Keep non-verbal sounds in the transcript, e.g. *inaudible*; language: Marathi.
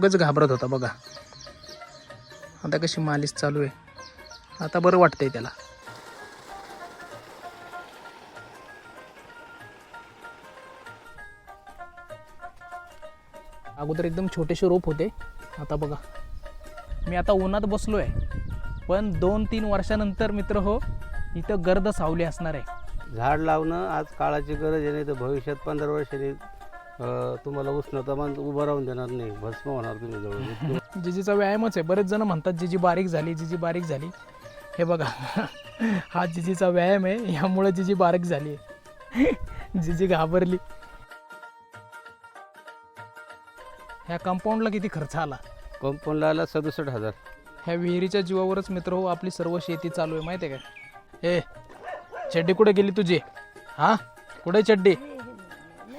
उगाच घाबरत होता बघा. आता कशी मालिश चालू आहे. आता बरं वाटतंय त्याला. अगोदर एकदम छोटेसे रोप होते. आता बघा. मी आता उन्हात बसलो आहे पण दोन तीन वर्षानंतर मित्र हो इथं गर्द सावली असणार आहे. झाड लावणं आज काळाची गरज आहे नाही तर भविष्यात पंधरा वर्षांनी तुम्हाला उष्णतामान उभं राहून देणार नाही. भस्म होणार तुम्ही जवळ *laughs* जिजीचा व्यायामच आहे. बरेच जण म्हणतात जिजी बारीक झाली जिजी बारीक झाली. हे बघा *laughs* हा जिजीचा व्यायाम आहे. यामुळे जिजी बारीक झाली *laughs* जिजी घाबरली. ह्या कंपाऊंडला किती खर्च आला? कंपाऊंडला आला सदुसष्ट हजार. ह्या विहिरीच्या जीवावरच मित्र हो आपली सर्व शेती चालू आहे. माहिती आहे का? ए चड्डी कुठे गेली तुझी? हा? कुठे चड्डी?